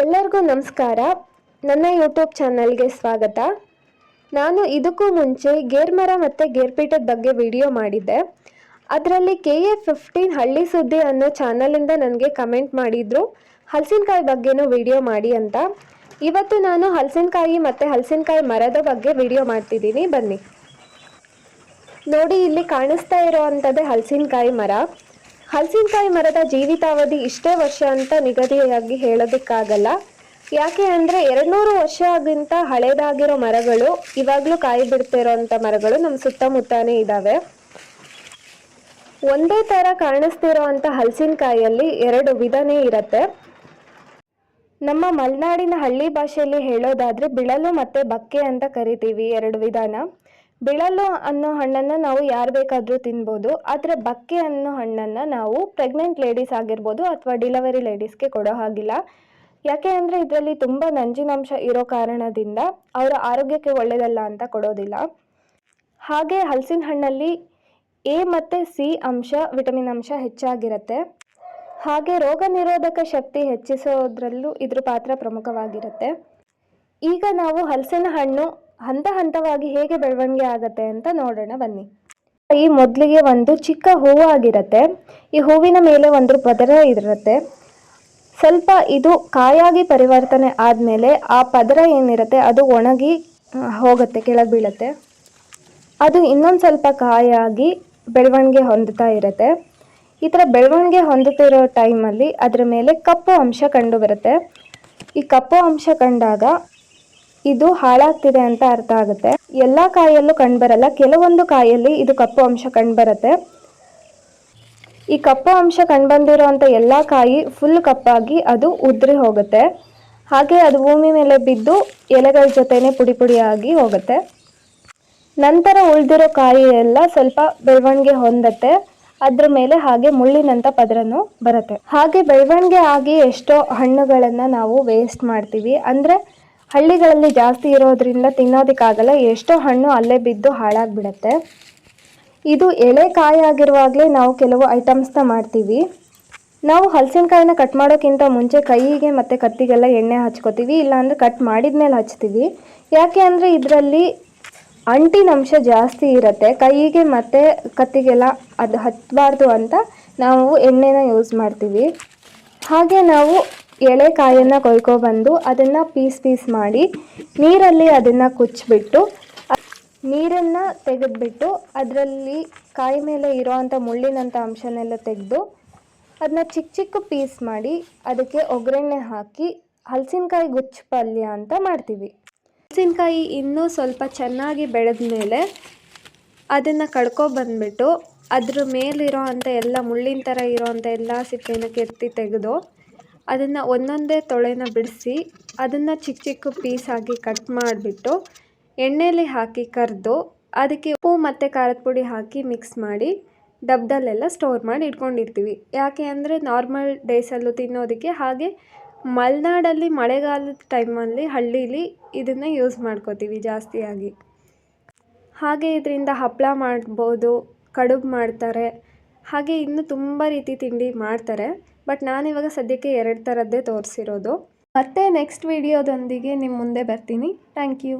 ಎಲ್ಲರಿಗೂ ನಮಸ್ಕಾರ. ನನ್ನ ಯೂಟ್ಯೂಬ್ ಚಾನಲ್ಗೆ ಸ್ವಾಗತ. ನಾನು ಇದಕ್ಕೂ ಮುಂಚೆ ಗೇರ್ಮರ ಮತ್ತು ಗೇರ್ಪೀಠದ ಬಗ್ಗೆ ವಿಡಿಯೋ ಮಾಡಿದ್ದೆ. ಅದರಲ್ಲಿ ಕೆ ಎ ಫಿಫ್ಟೀನ್ ಹಳ್ಳಿ ಸುದ್ದಿ ಅನ್ನೋ ಚಾನಲಿಂದ ನನಗೆ ಕಮೆಂಟ್ ಮಾಡಿದ್ರು. ಹಲಸಿನಕಾಯಿ ಬಗ್ಗೆನೂ ವಿಡಿಯೋ ಮಾಡಿ ಅಂತ. ಇವತ್ತು ನಾನು ಹಲಸಿನಕಾಯಿ ಮತ್ತು ಹಲಸಿನಕಾಯಿ ಮರದ ಬಗ್ಗೆ ವಿಡಿಯೋ ಮಾಡ್ತಿದ್ದೀನಿ. ಬನ್ನಿ. ನೋಡಿ, ಇಲ್ಲಿ ಕಾಣಿಸ್ತಾ ಇರೋ ಅಂಥದ್ದೇ ಹಲಸಿನಕಾಯಿ ಮರ. ಹಲಸಿನಕಾಯಿ ಮರದ ಜೀವಿತಾವಧಿ ಇಷ್ಟೇ ವರ್ಷ ಅಂತ ನಿಗದಿಯಾಗಿ ಹೇಳೋದಕ್ಕಾಗಲ್ಲ. ಯಾಕೆ ಅಂದರೆ ಎರಡ್ನೂರು ವರ್ಷಗಿಂತ ಹಳೇದಾಗಿರೋ ಮರಗಳು ಇವಾಗಲೂ ಕಾಯಿ ಬಿಡ್ತಿರೋಂಥ ಮರಗಳು ನಮ್ಮ ಸುತ್ತಮುತ್ತಾನೇ ಇದ್ದಾವೆ ಒಂದೇ ಥರ ಕಾಣಿಸ್ತಿರೋ ಅಂಥ ಹಲಸಿನಕಾಯಲ್ಲಿ ಎರಡು ವಿಧನೇ ಇರುತ್ತೆ. ನಮ್ಮ ಮಲೆನಾಡಿನ ಹಳ್ಳಿ ಭಾಷೆಯಲ್ಲಿ ಹೇಳೋದಾದ್ರೆ ಬಿಳಲು ಮತ್ತು ಬಕ್ಕೆ ಅಂತ ಕರಿತೀವಿ ಎರಡು ವಿಧಾನ. ಬಿಳಲು ಅನ್ನೋ ಹಣ್ಣನ್ನು ನಾವು ಯಾರು ಬೇಕಾದರೂ ತಿನ್ಬೋದು. ಆದರೆ ಬಕ್ಕೆ ಅನ್ನೋ ಹಣ್ಣನ್ನು ನಾವು ಪ್ರೆಗ್ನೆಂಟ್ ಲೇಡೀಸ್ ಆಗಿರ್ಬೋದು ಅಥವಾ ಡಿಲವರಿ ಲೇಡೀಸ್ಗೆ ಕೊಡೋ ಹಾಗಿಲ್ಲ. ಯಾಕೆ ಅಂದರೆ ಇದರಲ್ಲಿ ತುಂಬ ನಂಜಿನಾಂಶ ಇರೋ ಕಾರಣದಿಂದ ಅವರ ಆರೋಗ್ಯಕ್ಕೆ ಒಳ್ಳೆಯದಲ್ಲ ಅಂತ ಕೊಡೋದಿಲ್ಲ. ಹಾಗೆ ಹಲಸಿನ ಹಣ್ಣಲ್ಲಿ ಎ ಮತ್ತು ಸಿ ಅಂಶ ವಿಟಮಿನ್ ಅಂಶ ಹೆಚ್ಚಾಗಿರುತ್ತೆ. ಹಾಗೆ ರೋಗ ನಿರೋಧಕ ಶಕ್ತಿ ಹೆಚ್ಚಿಸೋದ್ರಲ್ಲೂ ಇದ್ರ ಪಾತ್ರ ಪ್ರಮುಖವಾಗಿರುತ್ತೆ. ಈಗ ನಾವು ಹಲಸಿನ ಹಣ್ಣು ಹಂತ ಹಂತವಾಗಿ ಹೇಗೆ ಬೆಳವಣಿಗೆ ಆಗುತ್ತೆ ಅಂತ ನೋಡೋಣ ಬನ್ನಿ. ಈ ಮೊದಲಿಗೆ ಒಂದು ಚಿಕ್ಕ ಹೂವು ಆಗಿರುತ್ತೆ. ಈ ಹೂವಿನ ಮೇಲೆ ಒಂದು ಪದರ ಇರುತ್ತೆ. ಸ್ವಲ್ಪ ಇದು ಕಾಯಾಗಿ ಪರಿವರ್ತನೆ ಆದಮೇಲೆ ಆ ಪದರ ಏನಿರುತ್ತೆ ಅದು ಒಣಗಿ ಹೋಗುತ್ತೆ, ಕೆಳಗೆ ಬೀಳುತ್ತೆ. ಅದು ಇನ್ನೊಂದು ಸ್ವಲ್ಪ ಕಾಯಾಗಿ ಬೆಳವಣಿಗೆ ಹೊಂದುತ್ತಾ ಇರುತ್ತೆ. ಈ ಥರ ಬೆಳವಣಿಗೆ ಹೊಂದುತ್ತಿರೋ ಟೈಮಲ್ಲಿ ಅದರ ಮೇಲೆ ಕಪ್ಪು ಅಂಶ ಕಂಡು ಬರುತ್ತೆ ಈ ಕಪ್ಪು ಅಂಶ ಕಂಡಾಗ ಇದು ಹಾಳಾಗ್ತಿದೆ ಅಂತ ಅರ್ಥ ಆಗುತ್ತೆ. ಎಲ್ಲ ಕಾಯಲ್ಲೂ ಕಂಡುಬರಲ್ಲ ಕೆಲವೊಂದು ಕಾಯಲ್ಲಿ ಇದು ಕಪ್ಪು ಅಂಶ ಕಂಡುಬರುತ್ತೆ ಈ ಕಪ್ಪು ಅಂಶ ಕಂಡುಬಂದಿರೋಂಥ ಎಲ್ಲ ಕಾಯಿ ಫುಲ್ ಕಪ್ಪಾಗಿ ಅದು ಉದ್ರಿ ಹೋಗುತ್ತೆ. ಹಾಗೆ ಅದು ಭೂಮಿ ಮೇಲೆ ಬಿದ್ದು ಎಲೆಗಳ ಜೊತೆನೆ ಪುಡಿ ಪುಡಿಯಾಗಿ ಹೋಗುತ್ತೆ. ನಂತರ ಉಳಿದಿರೋ ಕಾಯಿ ಎಲ್ಲ ಸ್ವಲ್ಪ ಬೆಳವಣಿಗೆ ಹೊಂದತ್ತೆ. ಅದ್ರ ಮೇಲೆ ಹಾಗೆ ಮುಳ್ಳಿನಂಥ ಪದರನು ಬರುತ್ತೆ. ಹಾಗೆ ಬೆಳವಣಿಗೆ ಆಗಿ ಎಷ್ಟೋ ಹಣ್ಣುಗಳನ್ನು ನಾವು ವೇಸ್ಟ್ ಮಾಡ್ತೀವಿ. ಅಂದರೆ ಹಳ್ಳಿಗಳಲ್ಲಿ ಜಾಸ್ತಿ ಇರೋದ್ರಿಂದ ತಿನ್ನೋದಕ್ಕಾಗಲ್ಲ, ಎಷ್ಟೋ ಹಣ್ಣು ಅಲ್ಲೇ ಬಿದ್ದು ಹಾಳಾಗ್ಬಿಡತ್ತೆ. ಇದು ಎಳೆ ಕಾಯಿ ಆಗಿರುವಾಗಲೇ ನಾವು ಕೆಲವು ಐಟಮ್ಸ್ನ ಮಾಡ್ತೀವಿ. ನಾವು ಹಲಸಿನಕಾಯಿನ ಕಟ್ ಮಾಡೋಕ್ಕಿಂತ ಮುಂಚೆ ಕೈಗೆ ಮತ್ತು ಕತ್ತಿಗೆಲ್ಲ ಎಣ್ಣೆ ಹಚ್ಕೋತೀವಿ, ಇಲ್ಲಾಂದರೆ ಕಟ್ ಮಾಡಿದ್ಮೇಲೆ ಹಚ್ತೀವಿ. ಯಾಕೆ ಅಂದರೆ ಇದರಲ್ಲಿ ಅಂಟಿನ ಅಂಶ ಜಾಸ್ತಿ ಇರುತ್ತೆ, ಕೈಗೆ ಮತ್ತು ಕತ್ತಿಗೆಲ್ಲ ಅದು ಹತ್ತಬಾರ್ದು ಅಂತ ನಾವು ಎಣ್ಣೆನ ಯೂಸ್ ಮಾಡ್ತೀವಿ. ಹಾಗೆ ನಾವು ಎಳೆ ಕಾಯನ್ನು ಕೊಯ್ಕೊಬಂದು ಅದನ್ನು ಪೀಸ್ ಪೀಸ್ ಮಾಡಿ ನೀರಲ್ಲಿ ಅದನ್ನು ಕುಚ್ಚಿಬಿಟ್ಟು, ನೀರನ್ನು ತೆಗೆದ್ಬಿಟ್ಟು ಅದರಲ್ಲಿ ಕಾಯಿ ಮೇಲೆ ಇರೋವಂಥ ಮುಳ್ಳಿನಂಥ ಅಂಶನೆಲ್ಲ ತೆಗೆದು ಅದನ್ನ ಚಿಕ್ಕ ಚಿಕ್ಕ ಪೀಸ್ ಮಾಡಿ ಅದಕ್ಕೆ ಒಗ್ಗರಣೆ ಹಾಕಿ ಹಲಸಿನಕಾಯಿ ಗುಚ್ಚ ಪಲ್ಯ ಅಂತ ಮಾಡ್ತೀವಿ. ಹಲಸಿನಕಾಯಿ ಇನ್ನೂ ಸ್ವಲ್ಪ ಚೆನ್ನಾಗಿ ಬೆಳೆದ ಮೇಲೆ ಅದನ್ನು ಕಡ್ಕೊಬಂದ್ಬಿಟ್ಟು ಅದ್ರ ಮೇಲಿರೋ ಅಂಥ ಎಲ್ಲ ಮುಳ್ಳಿನ ಥರ ಇರೋ ಅಂಥ ಎಲ್ಲ ಸಿಪ್ಪೆನ ಕೆತ್ತಿ ತೆಗೆದು ಅದನ್ನು ಒಂದೊಂದೇ ತೊಳೆನ ಬಿಡಿಸಿ ಅದನ್ನು ಚಿಕ್ಕ ಚಿಕ್ಕ ಪೀಸಾಗಿ ಕಟ್ ಮಾಡಿಬಿಟ್ಟು ಎಣ್ಣೆಯಲ್ಲಿ ಹಾಕಿ ಕರೆದು ಅದಕ್ಕೆ ಉಪ್ಪು ಮತ್ತು ಖಾರದ ಪುಡಿ ಹಾಕಿ ಮಿಕ್ಸ್ ಮಾಡಿ ಡಬ್ದಲ್ಲೆಲ್ಲ ಸ್ಟೋರ್ ಮಾಡಿ ಇಟ್ಕೊಂಡಿರ್ತೀವಿ. ಯಾಕೆ ಅಂದರೆ ನಾರ್ಮಲ್ ಡೇಸಲ್ಲೂ ತಿನ್ನೋದಕ್ಕೆ ಹಾಗೆ ಮಲೆನಾಡಲ್ಲಿ ಮಳೆಗಾಲದ ಟೈಮಲ್ಲಿ ಹಳ್ಳೀಲಿ ಇದನ್ನು ಯೂಸ್ ಮಾಡ್ಕೋತೀವಿ ಜಾಸ್ತಿಯಾಗಿ. ಹಾಗೆ ಇದರಿಂದ ಹಪ್ಪಳ ಮಾಡ್ಬೋದು, ಕಡುಬು ಮಾಡ್ತಾರೆ. ಹಾಗೆ ಇನ್ನೂ ತುಂಬ ರೀತಿ ತಿಂಡಿ ಮಾಡ್ತಾರೆ. ಬಟ್ ನಾನಿವಾಗ ಸದ್ಯಕ್ಕೆ ಎರಡು ಥರದ್ದೇ ತೋರಿಸಿರೋದು. ಮತ್ತೆ ನೆಕ್ಸ್ಟ್ ವಿಡಿಯೋದೊಂದಿಗೆ ನಿಮ್ಮ ಮುಂದೆ ಬರ್ತೀನಿ. Thank you